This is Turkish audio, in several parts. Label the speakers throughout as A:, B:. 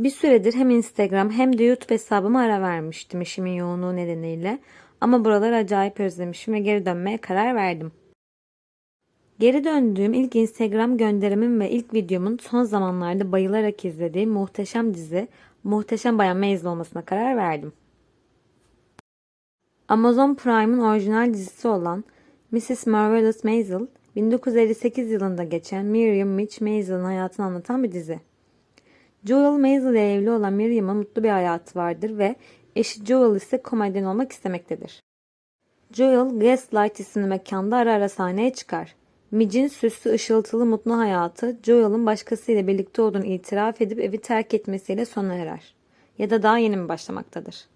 A: Bir süredir hem Instagram hem de YouTube hesabıma ara vermiştim işimin yoğunluğu nedeniyle. Ama buraları acayip özlemişim ve geri dönmeye karar verdim. Geri döndüğüm ilk Instagram gönderimim ve ilk videomun son zamanlarda bayılarak izlediğim muhteşem dizi Muhteşem Bayan Maisel olmasına karar verdim. Amazon Prime'ın orijinal dizisi olan Mrs. Marvelous Maisel, 1958 yılında geçen Miriam Mitch Maisel'ın hayatını anlatan bir dizi. Joel Maisel ile evli olan Miriam'ın mutlu bir hayatı vardır ve eşi Joel ise komedyen olmak istemektedir. Joel, Gaslight isimli mekanda ara ara sahneye çıkar. Midge'in süslü ışıltılı mutlu hayatı Joel'ın başkasıyla birlikte olduğunu itiraf edip evi terk etmesiyle sona erer. Ya da daha yeni mi başlamaktadır?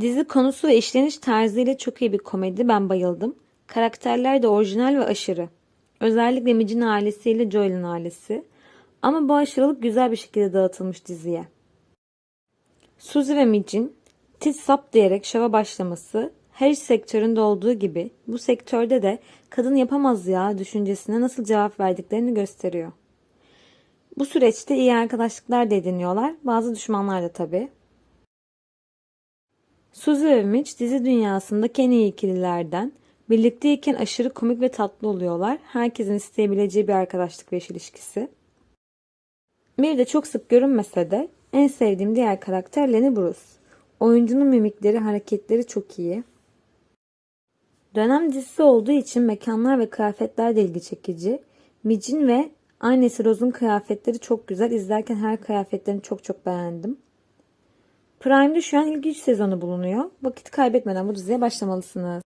A: Dizi konusu ve işleniş tarzıyla çok iyi bir komedi. Ben bayıldım. Karakterler de orijinal ve aşırı. Özellikle Midge'in ailesiyle Joel'in ailesi. Ama bu aşırılık güzel bir şekilde dağıtılmış diziye. Suzy ve Midge'in tit sap diyerek şova başlaması her sektöründe olduğu gibi bu sektörde de kadın yapamaz ya düşüncesine nasıl cevap verdiklerini gösteriyor. Bu süreçte iyi arkadaşlıklar da ediniyorlar. Bazı düşmanlar da tabii. Suzy ve Mitch dizi dünyasındaki en iyi ikililerden. Birlikteyken aşırı komik ve tatlı oluyorlar. Herkesin isteyebileceği bir arkadaşlık ve iş ilişkisi. Bir de çok sık görünmese de en sevdiğim diğer karakter Lenny Bruce. Oyuncunun mimikleri, hareketleri çok iyi. Dönem dizisi olduğu için mekanlar ve kıyafetler de ilgi çekici. Midge'in ve annesi Rose'un kıyafetleri çok güzel. İzlerken her kıyafetlerini çok çok beğendim. Prime'de şu an ilk 3 sezonu bulunuyor. Vakit kaybetmeden bu diziye başlamalısınız.